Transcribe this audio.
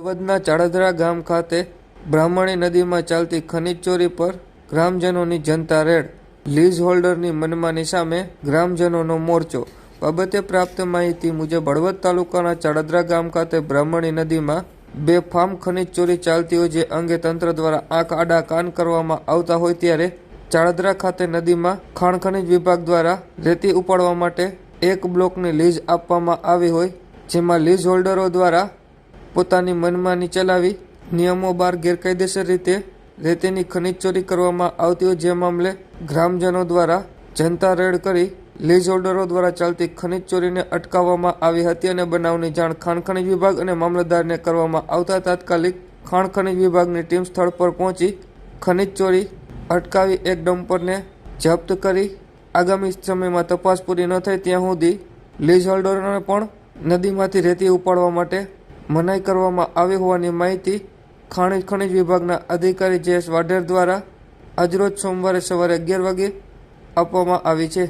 હળવદના ચાળદરા ગામ ખાતે બ્રાહ્મણી નદીમાં ચાલતી ખનીજ ચોરી પર ગ્રામજનોની જનતા રેડ. લીઝ હોલ્ડરની મનમાની સામે ગ્રામજનોનો મોરચો. બાબતે પ્રાપ્ત માહિતી મુજબ હળવદ તાલુકાના ચાળદરા ગામ ખાતે બ્રાહ્મણી નદીમાં બે ફાર્મ ખનીજ ચોરી ચાલતી હોય જે અંગે તંત્ર દ્વારા આંખ આડા કાન કરવામાં આવતા હોય ત્યારે ચાળદરા ખાતે નદીમાં ખાણ ખનીજ વિભાગ દ્વારા રેતી ઉપાડવા માટે એક બ્લોકની લીઝ આપવામાં આવી હોય, જેમાં લીઝ હોલ્ડરો દ્વારા પોતાની મનમાની ચલાવી નિયમો બહાર ગેરકાયદેસર રીતે રેતીની ખનીજ ચોરી કરવામાં આવતી હોય જે મામલે ગ્રામજનો દ્વારા જનતા રેડ કરી લીઝ હોલ્ડરો દ્વારા ચાલતી ખનીજ ચોરીને અટકાવવામાં આવી હતી અને બનાવની જાણ ખાણ ખનીજ વિભાગ અને મામલતદારને કરવામાં આવતા તાત્કાલિક ખાણ ખનીજ વિભાગની ટીમ સ્થળ પર પહોંચી ખનીજ ચોરી અટકાવી એક ડમ્પરને જપ્ત કરી. આગામી સમયમાં તપાસ પૂરી ન થાય ત્યાં સુધી લીઝ હોલ્ડરોને પણ નદીમાંથી રેતી ઉપાડવા માટે મનાઈ કરવામાં આવી હોવાની માહિતી ખાણિજ ખનિજ વિભાગના અધિકારી જે એસ વાઢેર દ્વારા આજરોજ સોમવારે સવારે અગિયાર વાગે આપવામાં આવી છે.